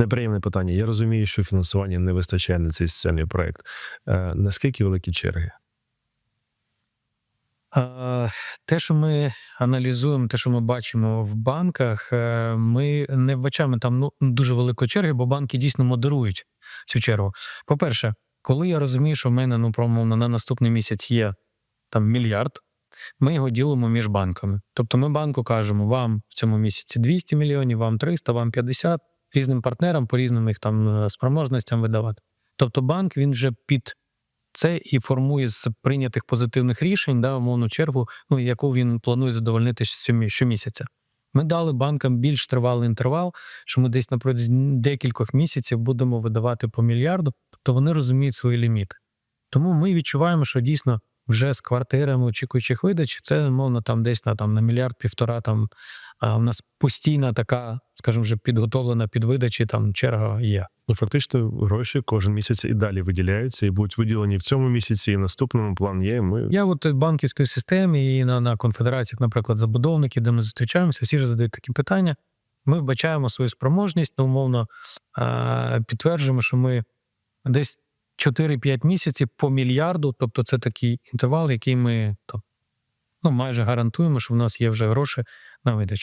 Неприємне питання. Я розумію, що фінансування не вистачає на цей соціальний проект. Е, наскільки великі черги? Е, Те, що ми аналізуємо, те, що ми бачимо в банках, е, ми не вбачаємо там ну, дуже великої черги, бо банки дійсно модерують цю чергу. По-перше, коли я розумію, що в мене ну, промовно на наступний місяць є там мільярд, ми його ділимо між банками. Тобто ми банку кажемо, вам в цьому місяці 200 мільйонів, вам 300, вам 50, різним партнерам по різним їх там е, спроможностям видавати. Тобто банк він вже під це і формує з прийнятих позитивних рішень, да, умовну чергу, ну, яку він планує задовольнити щомі- щомісяця. Ми дали банкам більш тривалий інтервал, що ми десь на протязі декількох місяців будемо видавати по мільярду, тобто вони розуміють свої ліміти. Тому ми відчуваємо, що дійсно вже з квартирами очікуючих видач, це мовно там десь на там на мільярд півтора. Там а у нас постійна така, скажімо, вже підготовлена під видачі, там черга є. Ну, фактично, гроші кожен місяць і далі виділяються, і будуть виділені в цьому місяці, і в наступному план є. Ми Я от в банківській системі і на, на конфедераціях, наприклад, забудовники, де ми зустрічаємося, всі ж задають такі питання. Ми вбачаємо свою спроможність, ну, умовно підтверджуємо, що ми десь 4-5 місяців по мільярду, тобто це такий інтервал, який ми то, ну, майже гарантуємо, що в нас є вже гроші на видачу.